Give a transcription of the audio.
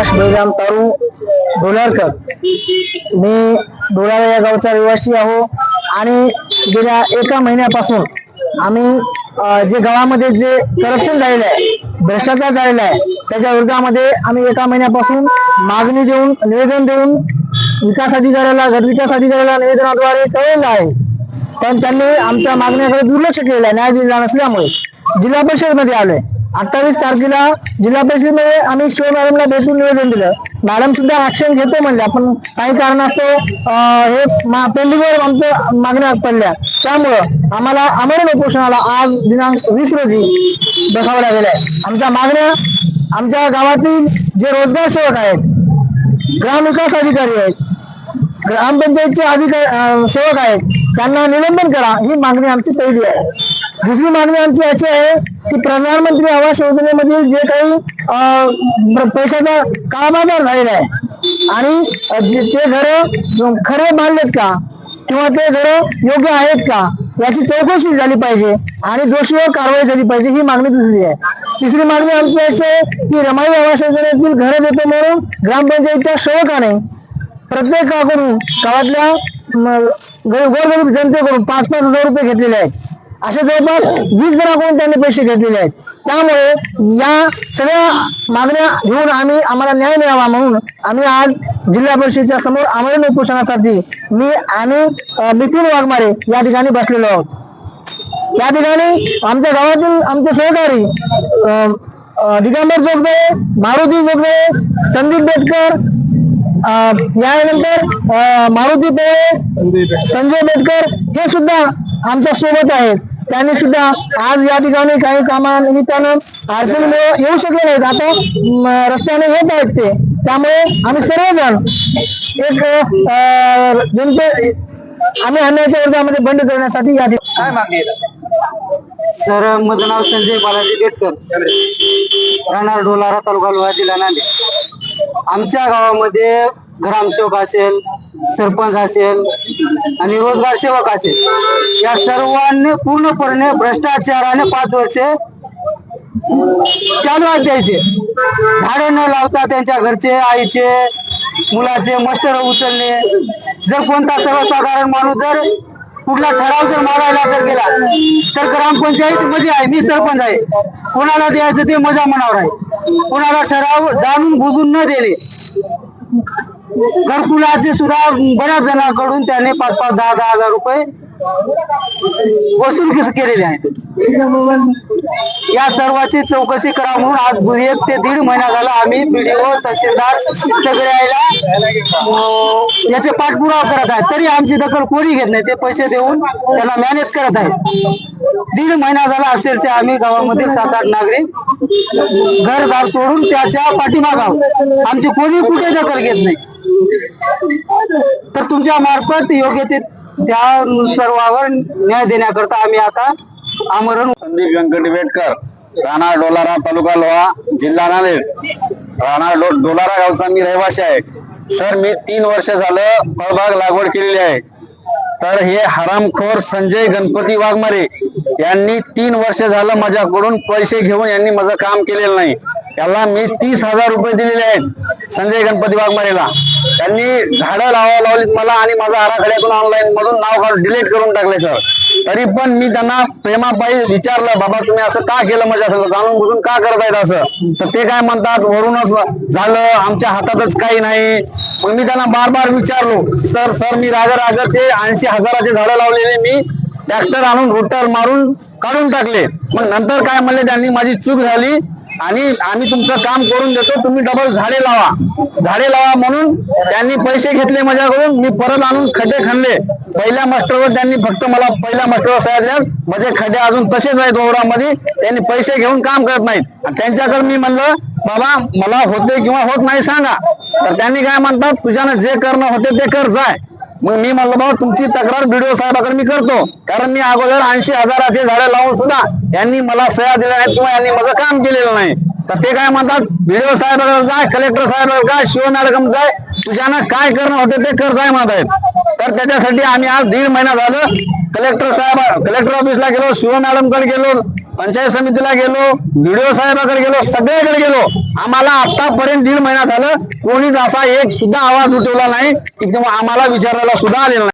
सुभाष बेगाम तारू डोलारकर. मी डोलारा या गावचा रहिवासी आहो आणि गेल्या एका महिन्यापासून आम्ही जे गावामध्ये जे करप्शन झालेलं आहे भ्रष्टाचार झालेला आहे त्याच्या विरोधामध्ये आम्ही एका महिन्यापासून मागणी देऊन निवेदन देऊन विकास अधिकाऱ्याला गटविकास अधिकाऱ्याला निवेदनाद्वारे कळलेलं आहे. पण त्यांनी आमच्या मागण्याकडे दुर्लक्ष केलेलं आहे न्याय दिला नसल्यामुळे जिल्हा परिषदमध्ये आलोय. अठ्ठावीस तारखेला जिल्हा परिषदेमध्ये आम्ही शिव मॅडमला भेटून निवेदन दिलं. मॅडम सुद्धा ऍक्शन घेतो म्हणल्या पण काही कारणास्तव हे पेंडिंगवर आमचं मागण्या पडल्या. त्यामुळं आम्हाला अमरण उपोषणाला आज दिनांक वीस रोजी बसावं लागलेलं आहे. आमच्या मागण्या आमच्या गावातील जे रोजगार सेवक आहेत ग्रामविकास अधिकारी आहेत ग्रामपंचायतचे अधिकारी सेवक आहेत त्यांना निलंबन करा ही मागणी आमची पहिली आहे. दुसरी मागणी आमची अशी आहे की प्रधानमंत्री आवास योजनेमधील जे काही पैशाचा काळाबाजार झालेला आहे आणि ते घर खरे बांधलेत का? किंवा ते घर योग्य आहेत का? याची चौकशी झाली पाहिजे आणि दोषीवर कारवाई झाली पाहिजे ही मागणी दुसरी आहे. तिसरी मागणी आमची अशी आहे की रमाई आवास योजनेतील घरं देतो म्हणून ग्रामपंचायतच्या सेवकाने प्रत्येकाकडून गावातल्या गरीब गोरगरीब जनतेकडून पाच पाच हजार रुपये घेतलेले आहेत. असे जवळपास वीस जणांकडून त्यांनी पैसे घेतलेले आहेत. त्यामुळे या सगळ्या मागण्या घेऊन आम्ही आम्हाला न्याय मिळावा म्हणून आम्ही आज जिल्हा परिषदेच्या समोर आमरण उपोषणासाठी मी आणि मिथुन वाघमारे या ठिकाणी बसलेलो आहोत. या ठिकाणी आमच्या गावातील आमचे सहकारी दिगंबर जोगदे मारुती जोगदे संदीप बेटकर यानंतर मारुती पेळे संजय बेटकर हे सुद्धा आमच्यासोबत आहेत. त्यांनी सुद्धा आज या ठिकाणी काही कामानिमित्तानं अडचणीमुळे येऊ शकले नाहीत. आता रस्त्याने येत आहेत ते. त्यामुळे आम्ही सर्वजण एक जनते आम्ही अन्यायाच्या विरोधामध्ये बंद करण्यासाठी या ठिकाणी काय मागणी आहे? सर माझं नाव संजय बालाजी बेटकर राहणार डोलारा तालुका लोहा जिल्हा नांदेड. आमच्या गावामध्ये ग्रामसेवक असेल सरपंच असेल आणि रोजगार सेवक असेल या सर्वांनी पूर्णपणे भ्रष्टाचाराने पाच वर्षे चालू द्यायचे झाडे न लावता त्यांच्या घरचे आईचे मुलाचे मस्टर उचलणे. जर कोणता सर्वसाधारण माणूस जर कुठला ठराव जर मारायला जर गेला तर ग्रामपंचायत मध्ये आहे मी सरपंच आहे. कोणाला द्यायचं ते मजा मनावर आहे. कोणाला ठराव जाणून बुजून न देणे. घरकुलाचे सुद्धा बऱ्याच जणांकडून त्याने पाच पाच दहा दहा हजार रुपये वसूल केलेले आहेत. या सर्वाची चौकशी करा म्हणून आज एक ते दीड महिना झाला आम्ही बीडीओ तहसीलदार सगळ्याला याचे पाठपुरावा करत आहेत. तरी आमची दखल कोणी घेत नाही ते पैसे देऊन त्यांना मॅनेज करत आहेत. दीड महिना झाला अक्षरशः आम्ही गावामध्ये सात आठ नागरिक घरदार तोडून त्याच्या पाठीमागाव आमची कोणी कुठे दखल घेत नाही. तर तुमच्या मार्फत योग्य ते त्या सर्वावर न्याय देण्याकरता आम्ही आता आमरण संदीप व्यंकट राणा डोलारा तालुका लोहा जिल्हा नांदेड. राणा डो डोलारा गावचा मी रहिवासी आहे सर मी तीन वर्ष झालं फळबाग लागवड केलेली आहे. तर हे हरामखोर संजय गणपती वाघमारे यांनी तीन वर्ष झालं माझ्याकडून पैसे घेऊन यांनी माझं काम केलेलं नाही. याला मी तीस हजार रुपये दिलेले आहेत संजय गणपती वाघमारेला. त्यांनी झाडं लावा लावलीत मला आणि माझा आराखड्यातून ऑनलाईन मधून नाव काढून डिलीट करून टाकले सर तरी पण मी त्यांना प्रेमापायी विचारलं बाबा तुम्ही असं का केलं म्हणजे असं? जाणून बुजून का करतायत असं? तर ते काय म्हणतात? वरूनच झालं. आमच्या हातातच काही नाही. मग मी त्यांना बार बार विचारलो. तर सर मी राग राग ते ऐंशी हजाराचे झाडं लावलेले मी ट्रॅक्टर आणून रोटर मारून काढून टाकले. मग नंतर काय म्हणले त्यांनी? माझी चूक झाली. आणि आम्ही तुमचं काम करून देतो. तुम्ही डबल झाडे लावा. झाडे लावा म्हणून त्यांनी पैसे घेतले माझ्याकडून. मी परत आणून खड्डे खणले पहिल्या मास्टरवर त्यांनी फक्त मला पहिल्या मास्टरवर सह्या दिल्या माझे खड्डे अजून तसेच आहेत ओवरामध्ये त्यांनी पैसे घेऊन काम करत नाहीत. त्यांच्याकडे मी म्हणलं बाबा मला होते किंवा होत नाही सांगा. तर त्यांनी काय म्हणतात तुझ्यानं जे करणं होते ते कर जाय. मग मी म्हणलो बाबा तुमची तक्रार बीडीओ साहेबाकडे मी करतो. कारण मी अगोदर ऐंशी हजाराचे झाडे लावून सुद्धा यांनी मला सह्या दिल्या नाहीत किंवा यांनी माझं काम केलेलं नाही. तर ते काय म्हणतात बीडीओ साहेबाकडे जाय कलेक्टर साहेबाकडे काय शिव मॅडम जाय तुझ्यानं काय करणं होते ते कर जाय म्हणत आहेत तर त्याच्यासाठी आम्ही आज दीड महिना झालं कलेक्टर साहेब कलेक्टर ऑफिसला गेलो शिव गेलो पंचायत समितीला गेलो व्हिडिओ साहेबाकडे गेलो सगळ्याकडे गेलो. आम्हाला आतापर्यंत दीड महिना झालं कोणीच असा एक सुद्धा आवाज उठवला नाही की तेव्हा आम्हाला विचारायला सुद्धा आलेला नाही.